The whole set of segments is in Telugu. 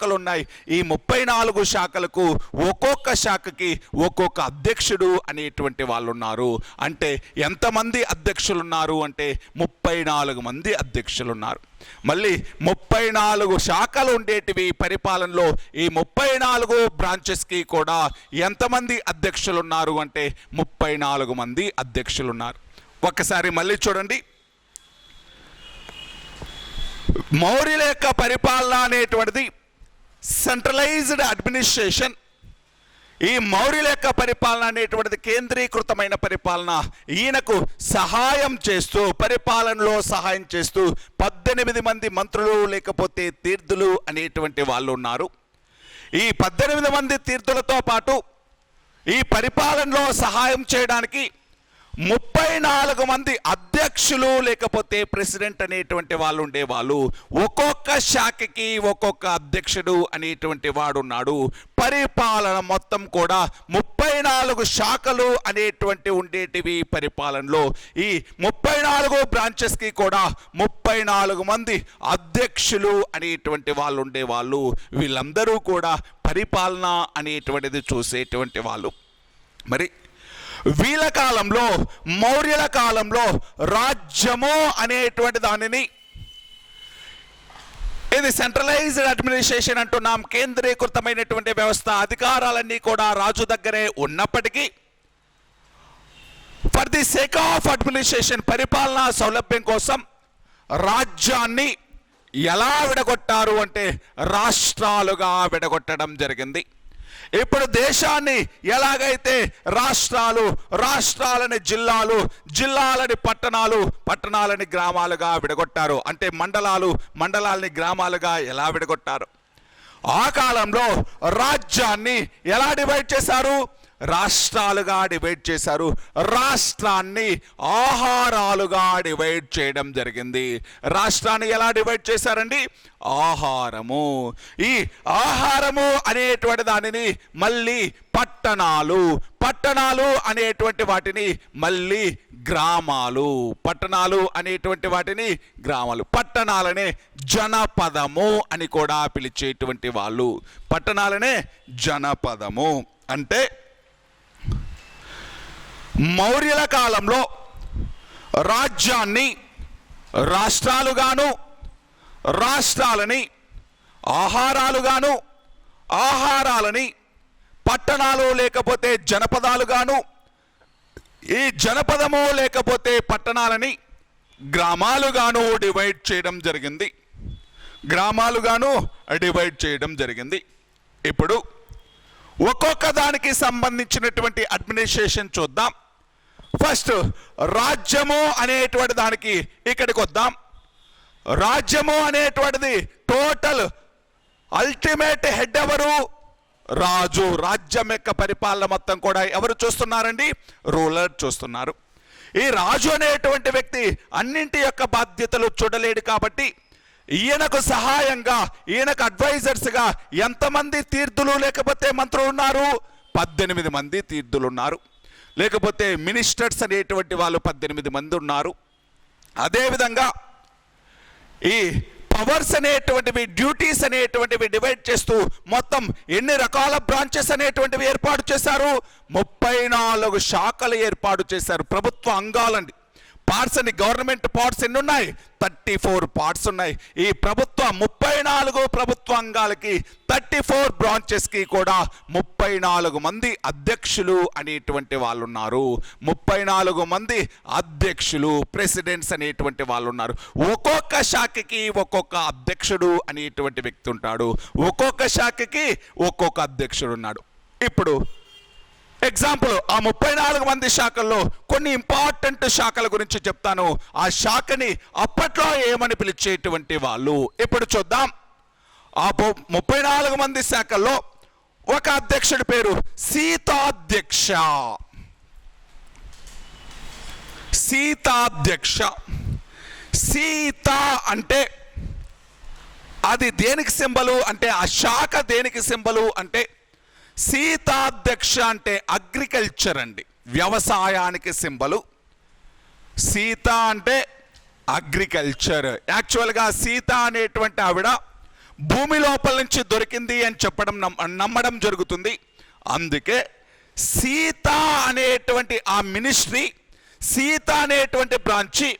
శాఖలు ఉన్నాయి ఈ ముప్పై నాలుగు శాఖలకు ఒక్కొక్క శాఖకి ఒక్కొక్క అధ్యక్షుడు అనేటువంటి వాళ్ళు ఉన్నారు అంటే ఎంతమంది అధ్యక్షులు ఉన్నారు అంటే ముప్పై నాలుగు మంది అధ్యక్షులు ఉన్నారు మళ్ళీ ముప్పై నాలుగు శాఖలు ఉండేటివి పరిపాలనలో ఈ ముప్పై నాలుగు బ్రాంచెస్కి కూడా ఎంతమంది అధ్యక్షులు ఉన్నారు అంటే ముప్పై నాలుగు మంది అధ్యక్షులు ఉన్నారు ఒక్కసారి మళ్ళీ చూడండి. మౌర్యుల యొక్క పరిపాలన అనేటువంటిది సెంట్రలైజ్డ్ అడ్మినిస్ట్రేషన్ ఈ మౌర్యుల యొక్క పరిపాలన అనేటువంటిది కేంద్రీకృతమైన పరిపాలన. ఈయనకు సహాయం చేస్తూ పరిపాలనలో సహాయం చేస్తూ పద్దెనిమిది మంది మంత్రులు లేకపోతే తీర్థులు అనేటువంటి వాళ్ళు ఉన్నారు. ఈ పద్దెనిమిది మంది తీర్థులతో పాటు ఈ పరిపాలనలో సహాయం చేయడానికి ముప్పై నాలుగు మంది అధ్యక్షులు లేకపోతే ప్రెసిడెంట్ అనేటువంటి వాళ్ళు ఉండేవాళ్ళు. ఒక్కొక్క శాఖకి ఒక్కొక్క అధ్యక్షుడు అనేటువంటి వాడున్నాడు. పరిపాలన మొత్తం కూడా ముప్పై నాలుగు శాఖలు అనేటువంటి ఉండేటివి పరిపాలనలో. ఈ ముప్పై నాలుగు బ్రాంచెస్కి కూడా ముప్పై నాలుగు మంది అధ్యక్షులు అనేటువంటి వాళ్ళు ఉండేవాళ్ళు. వీళ్ళందరూ కూడా పరిపాలన అనేటువంటిది చూసేటువంటి వాళ్ళు. మరి వీళ్ళ కాలంలో మౌర్యుల కాలంలో రాజ్యము అనేటువంటి దానిని ఇది సెంట్రలైజ్డ్ అడ్మినిస్ట్రేషన్ అంటున్నాం. కేంద్రీకృతమైనటువంటి వ్యవస్థ అధికారాలన్నీ కూడా రాజు దగ్గరే ఉన్నప్పటికీ for the sake of administration పరిపాలనా సౌలభ్యం కోసం రాజ్యాన్ని ఎలా విడగొట్టారు అంటే రాష్ట్రాలుగా విడగొట్టడం జరిగింది. ఇప్పుడు దేశాన్ని ఎలాగైతే రాష్ట్రాలు రాష్ట్రాలని జిల్లాలు జిల్లాలని పట్టణాలు పట్టణాలని గ్రామాలుగా విడగొట్టారు. అంటే మండలాలు మండలాలని గ్రామాలుగా ఎలా విడగొట్టారు? ఆ కాలంలో రాజ్యాన్ని ఎలా డివైడ్ చేశారు? రాష్ట్రాలుగా డివైడ్ చేశారు. రాష్ట్రాన్ని ఆహారాలుగా డివైడ్ చేయడం జరిగింది. రాష్ట్రాన్ని ఎలా డివైడ్ చేశారండి? ఆహారము. ఈ ఆహారము అనేటువంటి దానిని మళ్ళీ పట్టణాలు పట్టణాలు అనేటువంటి వాటిని మళ్ళీ గ్రామాలు పట్టణాలు అనేటువంటి వాటిని గ్రామాలు పట్టణాలనే జనపదము అని కూడా పిలిచేటువంటి వాళ్ళు. పట్టణాలనే జనపదము అంటే మౌర్యుల కాలంలో రాజ్యాన్ని రాష్ట్రాలుగాను రాష్ట్రాలని ఆహారాలుగాను ఆహారాలని పట్టణాలు లేకపోతే జనపదాలుగాను ఈ జనపదము లేకపోతే పట్టణాలని గ్రామాలుగాను డివైడ్ చేయడం జరిగింది. గ్రామాలుగాను డివైడ్ చేయడం జరిగింది. ఇప్పుడు ఒక్కొక్క దానికి సంబంధించినటువంటి అడ్మినిస్ట్రేషన్ చూద్దాం. ఫస్ట్ రాజ్యము అనేటువంటి దానికి ఇక్కడికి వద్దాం. రాజ్యము అనేటువంటిది టోటల్ అల్టిమేట్ హెడ్ ఎవరు? రాజు. రాజ్యం యొక్క పరిపాలన మొత్తం కూడా ఎవరు చూస్తున్నారండి? రూలర్ చూస్తున్నారు. ఈ రాజు అనేటువంటి వ్యక్తి అన్నింటి యొక్క బాధ్యతలు చూడలేడు కాబట్టి ఈయనకు సహాయంగా ఈయనకు అడ్వైజర్స్గా ఎంతమంది తీర్థులు లేకపోతే మంత్రులు ఉన్నారు? పద్దెనిమిది మంది తీర్థులు ఉన్నారు. లేకపోతే మినిస్టర్స్ అనేటువంటి వాళ్ళు పద్దెనిమిది మంది ఉన్నారు. అదేవిధంగా ఈ పవర్స్ అనేటువంటివి డ్యూటీస్ అనేటువంటివి డివైడ్ చేస్తూ మొత్తం ఎన్ని రకాల బ్రాంచెస్ అనేటువంటివి ఏర్పాటు చేశారు? ముప్పై నాలుగు శాఖలు ఏర్పాటు చేశారు. ప్రభుత్వ అంగాలండి పార్ట్స్ అని గవర్నమెంట్ పార్ట్స్ ఎన్ని ఉన్నాయి థర్టీ ఫోర్ పార్ట్స్ ఉన్నాయి. ఈ ప్రభుత్వ ముప్పై నాలుగు ప్రభుత్వ అంగాలకి థర్టీ ఫోర్ బ్రాంచెస్కి కూడా ముప్పై నాలుగు మంది అధ్యక్షులు అనేటువంటి వాళ్ళు ఉన్నారు ముప్పై నాలుగు మంది అధ్యక్షులు ప్రెసిడెంట్స్ అనేటువంటి వాళ్ళు ఉన్నారు ఒక్కొక్క శాఖకి ఒక్కొక్క అధ్యక్షుడు అనేటువంటి వ్యక్తి ఉంటాడు. ఒక్కొక్క శాఖకి ఒక్కొక్క అధ్యక్షుడు ఉన్నాడు. ఇప్పుడు ఎగ్జాంపుల్ ఆ ముప్పై నాలుగు మంది శాఖల్లో కొన్ని ఇంపార్టెంట్ శాఖల గురించి చెప్తాను. ఆ శాఖని అప్పట్లో ఏమని పిలిచేటువంటి వాళ్ళు? ఇప్పుడు చూద్దాం. ఆ ముప్పై నాలుగు మంది శాఖల్లో ఒక అధ్యక్షుడి పేరు సీతాధ్యక్ష. సీతాధ్యక్ష. సీత అంటే అది దేనికి సింబలు? అంటే ఆ శాఖ దేనికి సింబలు? అంటే సీతాధ్యక్ష అంటే అగ్రికల్చర్ అండి. వ్యవసాయానికి సింబలు. సీత అంటే అగ్రికల్చర్ యాక్చువల్గా సీత అనేటువంటి ఆవిడ భూమి లోపల నుంచి దొరికింది అని చెప్పడం నమ్మడం జరుగుతుంది. అందుకే సీత అనేటువంటి ఆ మినిస్ట్రీ సీత అనేటువంటి బ్రాంచి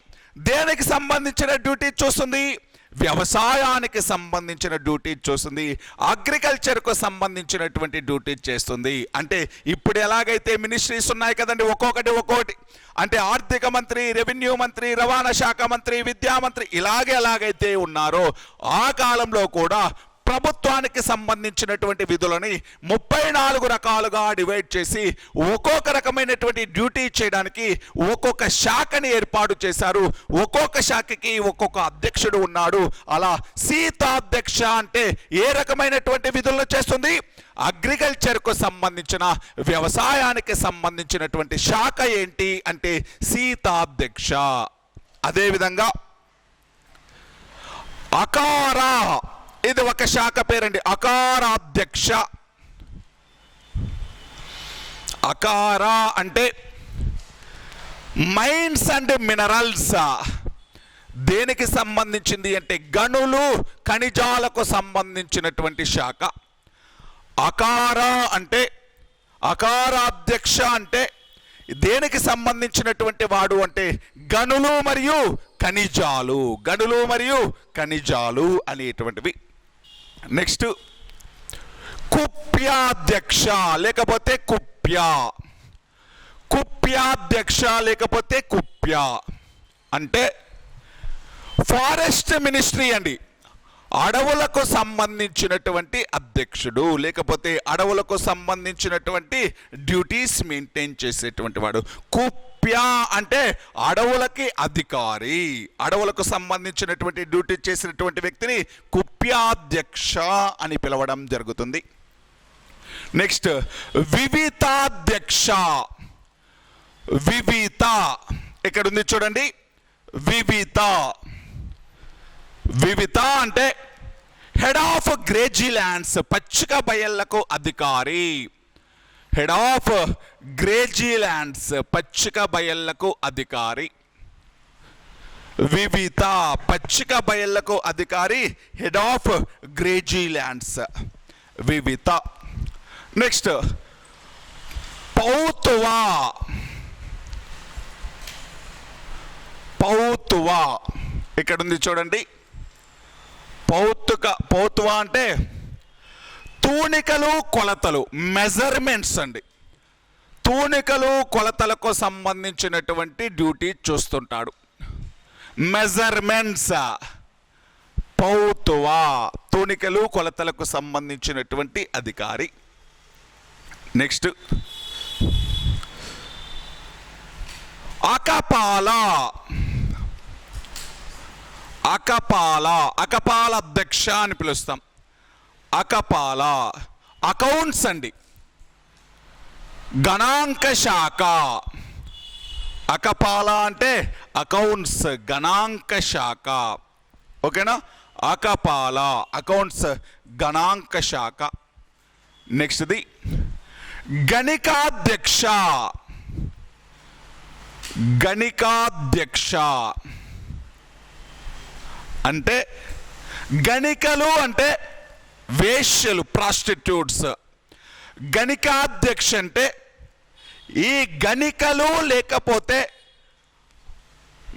దేనికి సంబంధించిన డ్యూటీ చూస్తుంది? వ్యవసాయానికి సంబంధించిన డ్యూటీ చూస్తుంది అగ్రికల్చర్కు సంబంధించినటువంటి డ్యూటీ చేస్తుంది. అంటే ఇప్పుడు ఎలాగైతే మినిస్ట్రీస్ ఉన్నాయి కదండి ఒక్కొక్కటి ఒక్కొక్కటి. అంటే ఆర్థిక మంత్రి రెవెన్యూ మంత్రి రవాణా శాఖ మంత్రి విద్యా మంత్రి ఇలాగే ఎలాగైతే ఉన్నారో ఆ కాలంలో కూడా ప్రభుత్వానికి సంబంధించినటువంటి విధులని ముప్పై నాలుగు రకాలుగా డివైడ్ చేసి ఒక్కొక్క రకమైనటువంటి డ్యూటీ చేయడానికి ఒక్కొక్క శాఖని ఏర్పాటు చేశారు. ఒక్కొక్క శాఖకి ఒక్కొక్క అధ్యక్షుడు ఉన్నాడు. అలా సీతాధ్యక్ష అంటే ఏ రకమైనటువంటి విధులను చేస్తుంది? అగ్రికల్చర్కు సంబంధించిన వ్యవసాయానికి సంబంధించినటువంటి శాఖ ఏంటి అంటే సీతాధ్యక్ష. అదేవిధంగా అకారా ఇది ఒక శాఖ పేరండి. అకారాధ్యక్ష. అకార అంటే మైన్స్ అండ్ మినరల్స్. దేనికి సంబంధించింది అంటే గనులు ఖనిజాలకు సంబంధించినటువంటి శాఖ. అకార అంటే అకారాధ్యక్ష అంటే దేనికి సంబంధించినటువంటి వాడు అంటే గనులు మరియు ఖనిజాలు. గనులు మరియు ఖనిజాలు అనేటువంటివి. నెక్స్ట్ కుప్యాధ్యక్ష లేకపోతే కుప్య. కుప్యాధ్యక్ష లేకపోతే కుప్య. అంటే ఫారెస్ట్ మినిస్ట్రీ అండి. అడవులకు సంబంధించినటువంటి అధ్యక్షుడు లేకపోతే అడవులకు సంబంధించినటువంటి డ్యూటీస్ మెయింటైన్ చేసేటువంటి వాడు. కుప్ కుప్య అంటే అడవులకి అధికారి. అడవులకు సంబంధించినటువంటి డ్యూటీ చేసినటువంటి వ్యక్తిని కుప్యాధ్యక్ష అని పిలవడం జరుగుతుంది. నెక్స్ట్ వివితాధ్యక్ష. వివిత. ఇక్కడ ఉంది చూడండి. వివిత. వివిత అంటే హెడ్ ఆఫ్ గ్రేజీ ల్యాండ్స్ పచ్చిక బయళ్ళకు అధికారి. హెడ్ ఆఫ్ గ్రేజీ ల్యాండ్స్ పచ్చిక బయళ్ళకు అధికారి. వివిత పచ్చిక బయళ్ళకు అధికారి హెడ్ ఆఫ్ గ్రేజీ ల్యాండ్స్ వివిత. నెక్స్ట్ పౌతువా. పౌతువా. ఇక్కడ ఉంది చూడండి. పౌతుక పౌతువా అంటే తూనికలు కొలతలు మెజర్మెంట్స్ అండి. తూనికలు కొలతలకు సంబంధించినటువంటి డ్యూటీ చూస్తుంటాడు. మెజర్మెంట్స్ పౌతువా తూనికలు కొలతలకు సంబంధించినటువంటి అధికారి. నెక్స్ట్ అకపాల. అకపాల అకపాల అధ్యక్ష అని పిలుస్తాం. అకపాల అకౌంట్స్ అండి. గణాంక శాఖ. అకపాల అంటే అకౌంట్స్ గణాంక శాఖ. ఓకేనా? అకపాల అకౌంట్స్ గణాంక శాఖ. నెక్స్ట్ది గణికాధ్యక్ష. గణికాధ్యక్ష. అంటే గణికలు అంటే వేశ్యలు ప్రాస్టిట్యూట్స్. గణికాధ్యక్ష అంటే ఈ గణికలు లేకపోతే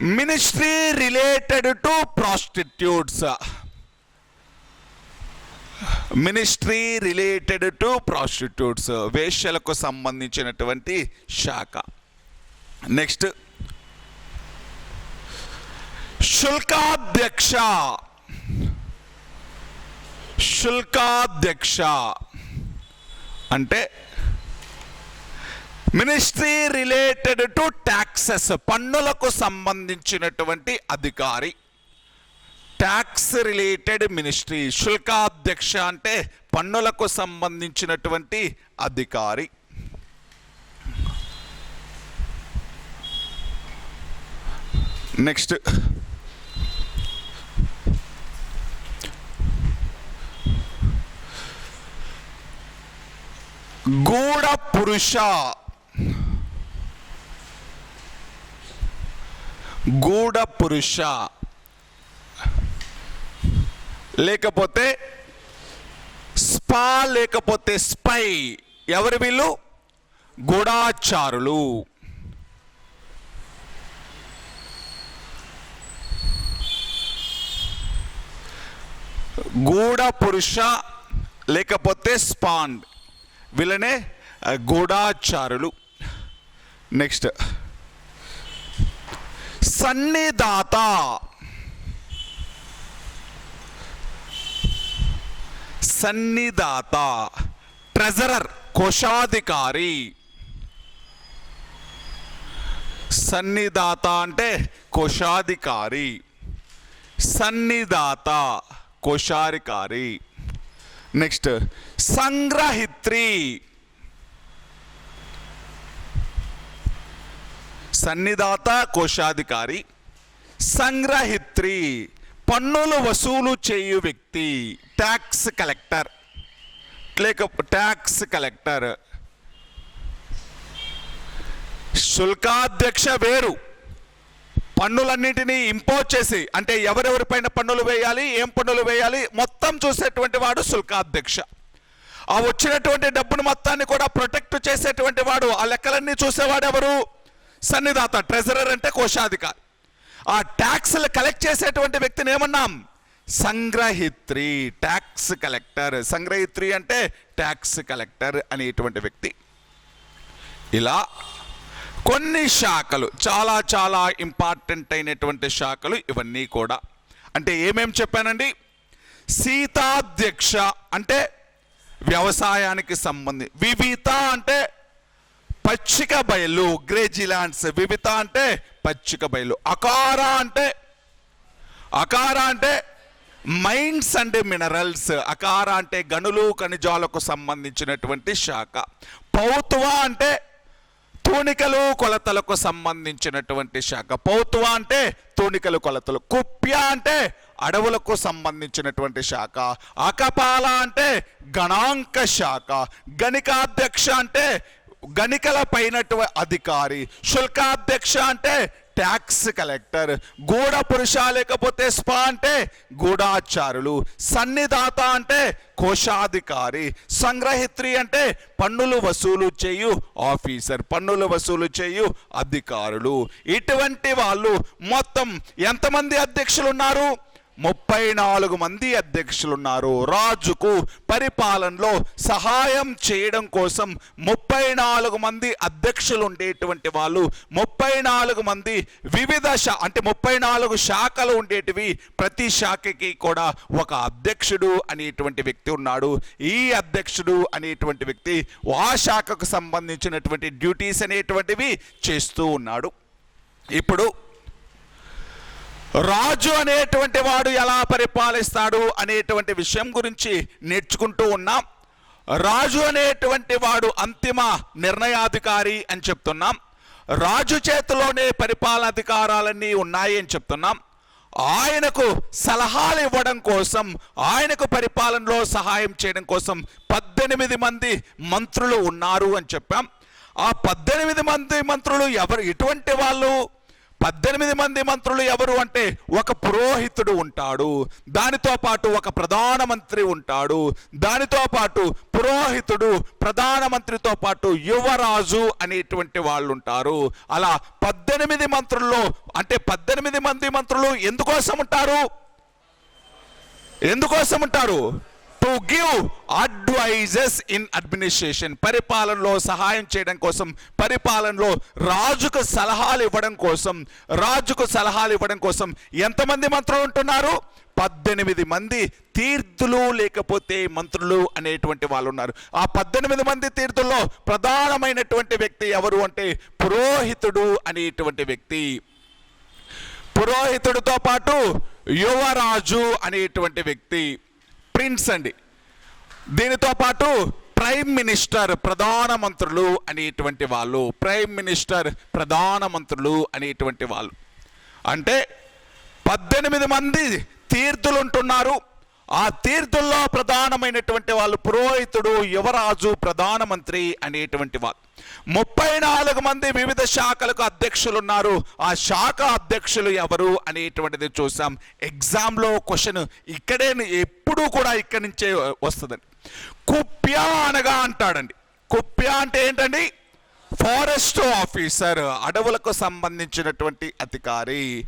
ministry related to prostitutes. Ministry related to prostitutes. వేశ్యలకు సంబంధించినటువంటి శాఖ. నెక్స్ట్. శుల్కాధ్యక్ష. శుల్కాధ్యక్ష అంటే మినిస్ట్రీ రిలేటెడ్ టు ట్యాక్సెస్ పన్నులకు సంబంధించినటువంటి అధికారి. ట్యాక్స్ రిలేటెడ్ మినిస్ట్రీ శుల్కాధ్యక్ష అంటే పన్నులకు సంబంధించినటువంటి అధికారి. నెక్స్ట్ గూఢ పురుష. గూఢ పురుష. లేకపోతే స్పా లేకపోతే స్పై. ఎవరు వీళ్ళు? గూఢాచారులు. గూఢ పురుష లేకపోతే స్పాండ్ వీళ్ళనే గూఢాచారులు. నెక్స్ట్ సన్నిదాత సన్నిదాత ట్రెజరర్ కోశాధికారి. సన్నిదాత అంటే కోశాధికారి. సన్నిదాత కోశాధికారి. నెక్స్ట్ సంగ్రహిత్రి. సన్నిదాత కోశాధికారి. సంగ్రహిత్రి పన్నులు వసూలు చేయు వ్యక్తి ట్యాక్స్ కలెక్టర్. లేక ట్యాక్స్ కలెక్టర్. శుల్కాధ్యక్ష వేరు. పన్నులన్నింటినీ ఇంపోజ్ చేసి అంటే ఎవరెవరిపైన పన్నులు వేయాలి ఏం పన్నులు వేయాలి మొత్తం చూసేటువంటి వాడు శుల్కాధ్యక్ష. ఆ వచ్చినటువంటి డబ్బును మొత్తాన్ని కూడా ప్రొటెక్ట్ చేసేటువంటి వాడు ఆ లెక్కలన్నీ చూసేవాడు ఎవరు? సన్నిదాత ట్రెజరర్ అంటే కోశాధికారి. ఆ ట్యాక్స్లు కలెక్ట్ చేసేటువంటి వ్యక్తిని ఏమన్నాం? సంగ్రహిత్రి ట్యాక్స్ కలెక్టర్. సంగ్రహిత్రి అంటే ట్యాక్స్ కలెక్టర్ అనేటువంటి వ్యక్తి. ఇలా కొన్ని శాఖలు చాలా చాలా ఇంపార్టెంట్ అయినటువంటి శాఖలు ఇవన్నీ కూడా. అంటే ఏమేం చెప్పానండి? సీతాధ్యక్ష అంటే వ్యవసాయానికి సంబంధి వివిత అంటే పచ్చిక బయలు గ్రేజిలాండ్స్ వివిత అంటే పచ్చిక బయలు అకార అంటే అకార అంటే మైండ్స్ అండ్ మినరల్స్ అకార అంటే గనులు ఖనిజాలకు సంబంధించినటువంటి శాఖ. పౌత్వ అంటే తూనికలు కొలతలకు సంబంధించినటువంటి శాఖ. పౌత్వ అంటే తూనికలు కొలతలు. కుప్య అంటే అడవులకు సంబంధించినటువంటి శాఖ. అకపాల అంటే గణాంక శాఖ. గణికాధ్యక్ష అంటే గణికల పైనటువంటి అధికారి. శుల్కాధ్యక్ష అంటే ట్యాక్స్ కలెక్టర్ గూఢ పురుష లేకపోతే స్పా అంటే గూఢాచారులు. సన్నిదాత అంటే కోశాధికారి. సంగ్రహిత్రి అంటే పన్నులు వసూలు చేయు ఆఫీసర్ పన్నులు వసూలు చేయు అధికారులు. ఇటువంటి వాళ్ళు మొత్తం ఎంతమంది అధ్యక్షులు ఉన్నారు ముప్పై నాలుగు మంది అధ్యక్షులు ఉన్నారు రాజుకు పరిపాలనలో సహాయం చేయడం కోసం ముప్పై నాలుగు మంది అధ్యక్షులు ఉండేటువంటి వాళ్ళు ముప్పై నాలుగు మంది వివిధ శా అంటే ముప్పై నాలుగు శాఖలు ఉండేటివి. ప్రతి శాఖకి కూడా ఒక అధ్యక్షుడు అనేటువంటి వ్యక్తి ఉన్నాడు. ఈ అధ్యక్షుడు అనేటువంటి వ్యక్తి ఆ శాఖకు సంబంధించినటువంటి డ్యూటీస్ అనేటువంటివి చేస్తూ ఉన్నాడు. ఇప్పుడు రాజు అనేటువంటి వాడు ఎలా పరిపాలిస్తాడు అనేటువంటి విషయం గురించి నేర్చుకుంటూ ఉన్నాం. రాజు అనేటువంటి వాడు అంతిమ నిర్ణయాధికారి అని చెప్తున్నాం. రాజు చేతిలోనే పరిపాలనాధికారాలన్నీ ఉన్నాయి అని చెప్తున్నాం. ఆయనకు సలహాలు ఇవ్వడం కోసం ఆయనకు పరిపాలనలో సహాయం చేయడం కోసం పద్దెనిమిది మంది మంత్రులు ఉన్నారు అని చెప్పాం. ఆ పద్దెనిమిది మంది మంత్రులు ఎవరు? ఎటువంటి వాళ్ళు పద్దెనిమిది మంది మంత్రులు ఎవరు అంటే ఒక పురోహితుడు ఉంటాడు దానితో పాటు ఒక ప్రధానమంత్రి ఉంటాడు దానితో పాటు పురోహితుడు ప్రధానమంత్రితో పాటు యువరాజు అనేటువంటి వాళ్ళు ఉంటారు. అలా పద్దెనిమిది మంత్రుల్లో అంటే పద్దెనిమిది మంది మంత్రులు ఎందుకోసం ఉంటారు? ఎందుకోసం ఉంటారు? To give advises in administration పరిపాలనలో సహాయం చేయడం కోసం పరిపాలనలో రాజుకు సలహాలు ఇవ్వడం కోసం రాజుకు సలహాలు ఇవ్వడం కోసం ఎంతమంది మంత్రులు ఉంటున్నారు? పద్దెనిమిది మంది తీర్థులు లేకపోతే మంత్రులు అనేటువంటి వాళ్ళు ఉన్నారు. ఆ పద్దెనిమిది మంది తీర్థుల్లో ప్రధానమైనటువంటి వ్యక్తి ఎవరు అంటే పురోహితుడు అనేటువంటి వ్యక్తి. పురోహితుడితో పాటు యువరాజు అనేటువంటి వ్యక్తి. ప్రిన్స్ అండి. దీనితో పాటు ప్రైమ్ మినిస్టర్ ప్రధానమంత్రులు అనేటువంటి వాళ్ళు ప్రైమ్ మినిస్టర్ ప్రధానమంత్రులు అనేటువంటి వాళ్ళు. అంటే పద్దెనిమిది మంది తీర్థులు ఉంటున్నారు ఆ తీర్థుల్లో ప్రధానమైనటువంటి వాళ్ళు పురోహితుడు యువరాజు ప్రధానమంత్రి అనేటువంటి వాళ్ళు. ముప్పై నాలుగు మంది వివిధ శాఖలకు అధ్యక్షులు ఉన్నారు ఆ శాఖ అధ్యక్షులు ఎవరు అనేటువంటిది చూసాం. ఎగ్జామ్లో క్వశ్చన్ ఇక్కడే ఎప్పుడూ కూడా ఇక్కడి నుంచే వస్తుందండి. కుప్య అనగా అంటాడండి. కుప్య అంటే ఏంటండి? ఫారెస్ట్ ఆఫీసర్ అడవులకు సంబంధించినటువంటి అధికారి.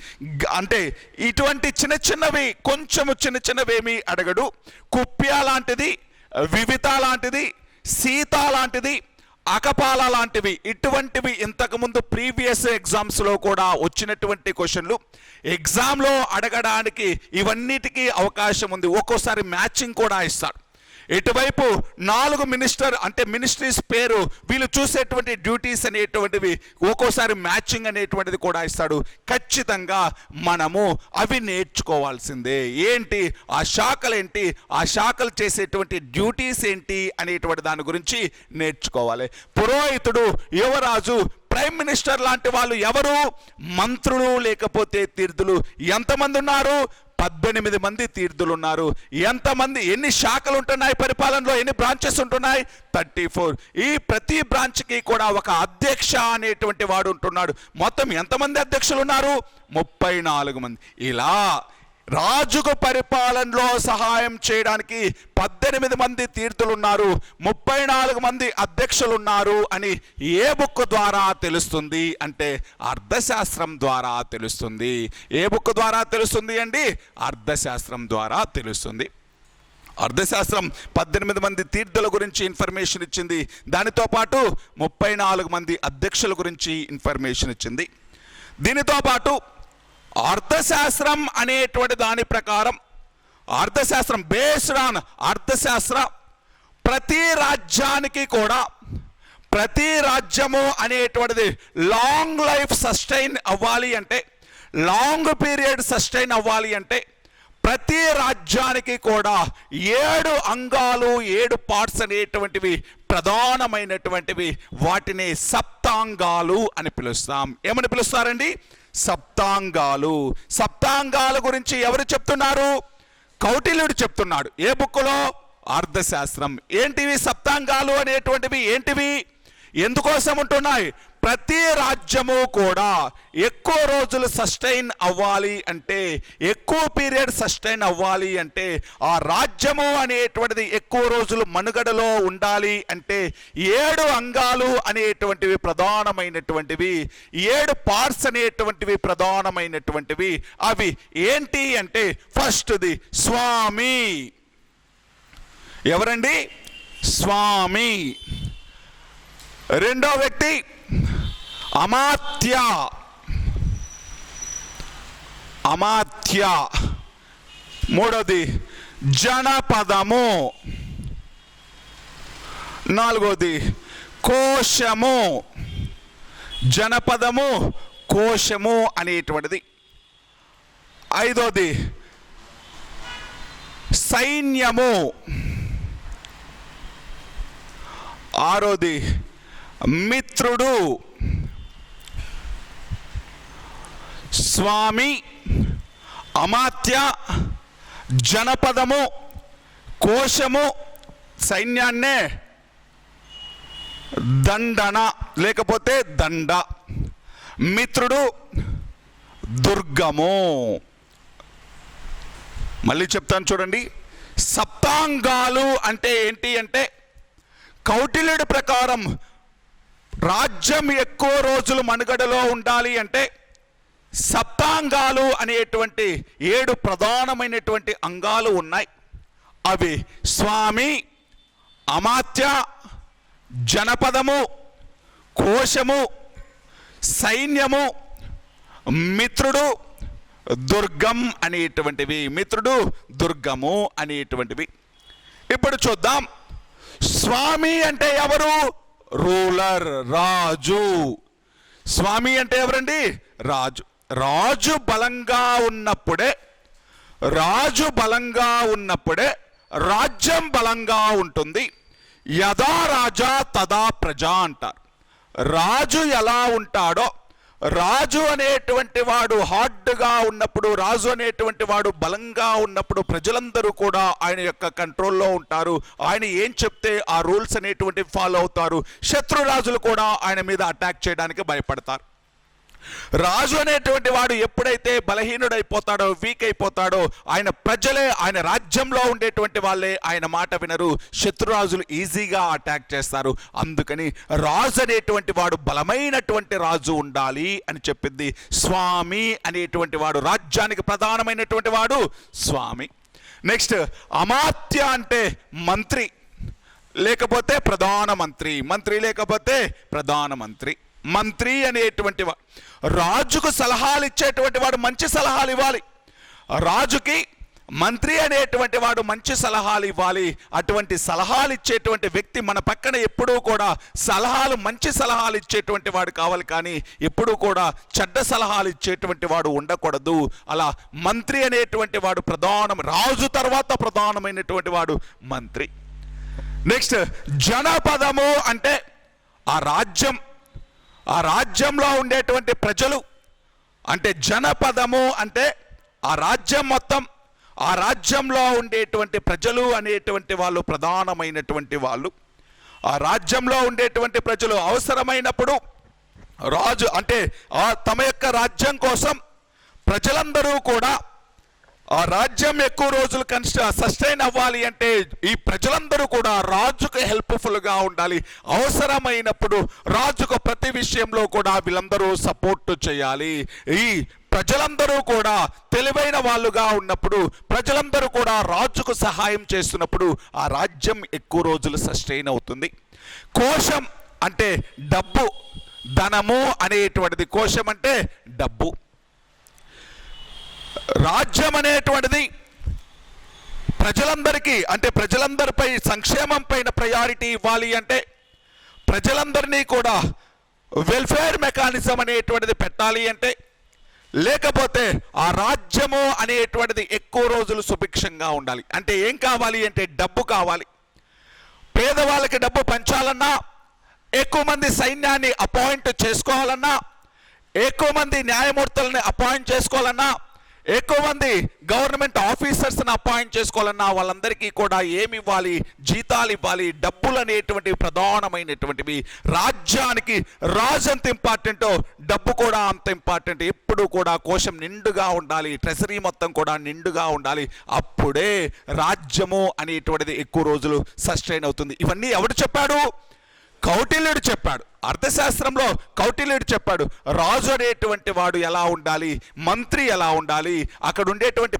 అంటే ఇటువంటి చిన్న చిన్నవి కొంచెము చిన్న చిన్నవేమి అడగడు. కుప్య లాంటిది వివిత లాంటిది సీత లాంటిది అకపాల లాంటివి ఇటువంటివి ఇంతకుముందు ప్రీవియస్ ఎగ్జామ్స్లో కూడా వచ్చినటువంటి క్వశ్చన్లు. ఎగ్జామ్లో అడగడానికి ఇవన్నిటికీ అవకాశం ఉంది. ఒక్కోసారి మ్యాచింగ్ కూడా ఇస్తాడు. ఇటువైపు నాలుగు మినిస్టర్ అంటే మినిస్ట్రీస్ పేరు వీళ్ళు చూసేటువంటి డ్యూటీస్ అనేటువంటివి ఒక్కోసారి మ్యాచింగ్ అనేటువంటిది కూడా ఇస్తాడు. ఖచ్చితంగా మనము అవి నేర్చుకోవాల్సిందే. ఏంటి? ఆ శాఖలు ఏంటి ఆ శాఖలు చేసేటువంటి డ్యూటీస్ ఏంటి? అనేటువంటి దాని గురించి నేర్చుకోవాలి. పురోహితుడు యువరాజు ప్రైమ్ మినిస్టర్ లాంటి వాళ్ళు ఎవరు? మంత్రులు లేకపోతే తీర్థులు ఎంతమంది ఉన్నారు? పద్దెనిమిది మంది తీర్థులు ఉన్నారు ఎంతమంది ఎన్ని శాఖలు ఉంటున్నాయి పరిపాలనలో ఎన్ని బ్రాంచెస్ ఉంటున్నాయి? Thirty four. ఈ ప్రతి బ్రాంచ్కి కూడా ఒక అధ్యక్ష అనేటువంటి వాడు ఉంటున్నాడు. మొత్తం ఎంతమంది అధ్యక్షులు ఉన్నారు ముప్పై నాలుగు మంది. ఇలా రాజుకు పరిపాలనలో సహాయం చేయడానికి పద్దెనిమిది మంది తీర్థులు ఉన్నారు ముప్పై నాలుగు మంది అధ్యక్షులు ఉన్నారు అని ఏ బుక్ ద్వారా తెలుస్తుంది అంటే అర్థశాస్త్రం ద్వారా తెలుస్తుంది. ఏ బుక్ ద్వారా తెలుస్తుంది అండి? అర్థశాస్త్రం ద్వారా తెలుస్తుంది. అర్థశాస్త్రం పద్దెనిమిది మంది తీర్థుల గురించి ఇన్ఫర్మేషన్ ఇచ్చింది. దానితో పాటు ముప్పై నాలుగు మంది అధ్యక్షుల గురించి ఇన్ఫర్మేషన్ ఇచ్చింది. దీనితో పాటు అర్థశాస్త్రం అనేటువంటి దాని ప్రకారం అర్థశాస్త్రం బేస్డ్ ఆన్ అర్థశాస్త్ర ప్రతి రాజ్యానికి కూడా ప్రతి రాజ్యము అనేటువంటిది లాంగ్ లైఫ్ సస్టైన్ అవ్వాలి అంటే లాంగ్ పీరియడ్ సస్టైన్ అవ్వాలి అంటే ప్రతి రాజ్యానికి కూడా ఏడు అంగాలు ఏడు పార్ట్స్ అనేటువంటివి ప్రధానమైనటువంటివి వాటిని సప్తాంగాలు అని పిలుస్తాం. ఏమని పిలుస్తారండి? సప్తాంగాలు. సప్తాంగాల గురించి ఎవరు చెప్తున్నారు? కౌటిల్యుడు చెప్తున్నాడు. ఏ బుక్కులో? అర్థశాస్త్రం ఏంటివి సప్తాంగాలు అనేటువంటివి? ఏంటివి? ఎందుకోసం ఉంటున్నాయి? ప్రతి రాజ్యము కూడా ఎక్కువ రోజులు సస్టైన్ అవ్వాలి అంటే ఎక్కువ పీరియడ్ సస్టైన్ అవ్వాలి అంటే ఆ రాజ్యము అనేటువంటిది ఎక్కువ రోజులు మనుగడలో ఉండాలి అంటే ఏడు అంగాలు అనేటువంటివి ప్రధానమైనటువంటివి ఏడు పార్ట్స్ అనేటువంటివి ప్రధానమైనటువంటివి అవి ఏంటి అంటే ఫస్ట్ది స్వామి. ఎవరండి? స్వామి. రెండో వ్యక్తి అమాత్య. అమాత్య. మూడోది జనపదము. నాలుగోది కోశము. జనపదము కోశము అనేటువంటిది. ఐదోది సైన్యము. ఆరోది మిత్రుడు. స్వామి అమాత్య జనపదము కోశము సైన్యాన్నే దండన లేకపోతే దండ. మిత్రుడు దుర్గము. మళ్ళీ చెప్తాను చూడండి. సప్తాంగాలు అంటే ఏంటి అంటే కౌటిల్యుడి ప్రకారం రాజ్యం ఎక్కువ రోజులు మనుగడలో ఉండాలి అంటే సప్తాంగాలు అనేటువంటి ఏడు ప్రధానమైనటువంటి అంగాలు ఉన్నాయి. అవి స్వామి అమాత్య జనపదము కోశము సైన్యము మిత్రుడు దుర్గం అనేటువంటివి. మిత్రుడు దుర్గము అనేటువంటివి. ఇప్పుడు చూద్దాం. స్వామి అంటే ఎవరు? రూలర్ రాజు. స్వామి అంటే ఎవరండి? రాజు. రాజు బలంగా ఉన్నప్పుడే రాజు బలంగా ఉన్నప్పుడే రాజ్యం బలంగా ఉంటుంది. యథా రాజా తదా ప్రజ అంటారు. రాజు ఎలా ఉంటాడో రాజు అనేటువంటి వాడు హార్డ్గా ఉన్నప్పుడు రాజు అనేటువంటి వాడు బలంగా ఉన్నప్పుడు ప్రజలందరూ కూడా ఆయన యొక్క కంట్రోల్లో ఉంటారు. ఆయన ఏం చెప్తే ఆ రూల్స్ అనేటువంటి ఫాలో అవుతారు. శత్రురాజులు కూడా ఆయన మీద అటాక్ చేయడానికి భయపడతారు. రాజు అనేటువంటి వాడు ఎప్పుడైతే బలహీనుడైపోతాడో వీక్ అయిపోతాడో ఆయన ప్రజలే ఆయన రాజ్యంలో ఉండేటువంటి వాళ్ళే ఆయన మాట వినరు. శత్రురాజులు ఈజీగా అటాక్ చేస్తారు. అందుకని రాజు అనేటువంటి వాడు బలమైనటువంటి రాజు ఉండాలి అని చెప్పింది. స్వామి అనేటువంటి వాడు రాజ్యానికి ప్రధానమైనటువంటి వాడు స్వామి. నెక్స్ట్ అమాత్య అంటే మంత్రి. లేకపోతే ప్రధానమంత్రి. మంత్రి లేకపోతే ప్రధానమంత్రి. మంత్రి అనేటువంటి రాజుకు సలహాలు ఇచ్చేటువంటి వాడు మంచి సలహాలు ఇవ్వాలి. రాజుకి మంత్రి అనేటువంటి వాడు మంచి సలహాలు ఇవ్వాలి. అటువంటి సలహాలు ఇచ్చేటువంటి వ్యక్తి మన పక్కన ఎప్పుడూ కూడా సలహాలు మంచి సలహాలు ఇచ్చేటువంటి వాడు కావాలి కానీ ఎప్పుడూ కూడా చెడ్డ సలహాలు ఇచ్చేటువంటి వాడు ఉండకూడదు. అలా మంత్రి అనేటువంటి వాడు ప్రధానం రాజు తర్వాత ప్రధానమైనటువంటి వాడు మంత్రి. నెక్స్ట్ జనపదము అంటే ఆ రాజ్యం ఆ రాజ్యంలో ఉండేటువంటి ప్రజలు అంటే జనపదము అంటే ఆ రాజ్యం మొత్తం ఆ రాజ్యంలో ఉండేటువంటి ప్రజలు అనేటువంటి వాళ్ళు ప్రధానమైనటువంటి వాళ్ళు. ఆ రాజ్యంలో ఉండేటువంటి ప్రజలు అవసరమైనప్పుడు రాజు అంటే ఆ తమ యొక్క రాజ్యం కోసం ప్రజలందరూ కూడా ఆ రాజ్యం ఎక్కువ రోజులు కన్స్ట సస్టైన్ అవ్వాలి అంటే ఈ ప్రజలందరూ కూడా రాజుకు హెల్ప్ఫుల్గా ఉండాలి. అవసరమైనప్పుడు రాజుకు ప్రతి విషయంలో కూడా వీళ్ళందరూ సపోర్ట్ చేయాలి. ఈ ప్రజలందరూ కూడా తెలివైన వాళ్ళుగా ఉన్నప్పుడు ప్రజలందరూ కూడా రాజుకు సహాయం చేస్తున్నప్పుడు ఆ రాజ్యం ఎక్కువ రోజులు సస్టైన్ అవుతుంది. కోశం అంటే డబ్బు ధనము అనేటువంటిది కోశం అంటే డబ్బు. రాజ్యం అనేటువంటిది ప్రజలందరికీ అంటే ప్రజలందరిపై సంక్షేమం పైన ప్రయారిటీ ఇవ్వాలి అంటే ప్రజలందరినీ కూడా వెల్ఫేర్ మెకానిజం అనేటువంటిది పెట్టాలి అంటే లేకపోతే ఆ రాజ్యము అనేటువంటిది ఎక్కువ రోజులు సుభిక్షంగా ఉండాలి. అంటే ఏం కావాలి అంటే డబ్బు కావాలి. పేదవాళ్ళకి డబ్బు పంచాలన్నా ఎక్కువ మంది సైన్యాన్ని అపాయింట్ చేసుకోవాలన్నా ఎక్కువ మంది న్యాయమూర్తులని అపాయింట్ చేసుకోవాలన్నా ఎక్కువ మంది గవర్నమెంట్ ఆఫీసర్స్ని అపాయింట్ చేసుకోవాలన్నా వాళ్ళందరికీ కూడా ఏమి ఇవ్వాలి జీతాలు ఇవ్వాలి. డబ్బులు అనేటువంటివి ప్రధానమైనటువంటివి. రాజ్యానికి రాజు ఎంత ఇంపార్టెంటో డబ్బు కూడా అంత ఇంపార్టెంట్. ఎప్పుడు కూడా కోశం నిండుగా ఉండాలి. ట్రెజరీ మొత్తం కూడా నిండుగా ఉండాలి. అప్పుడే రాజ్యము అనేటువంటిది ఎక్కువ రోజులు సస్టైన్ అవుతుంది. ఇవన్నీ ఎవడు చెప్పాడు? కౌటిల్యుడు చెప్పాడు. అర్థశాస్త్రంలో కౌటిల్యుడు చెప్పాడు. రాజు అనేటువంటి వాడు ఎలా ఉండాలి? మంత్రి ఎలా ఉండాలి? అక్కడ ఉండేటువంటి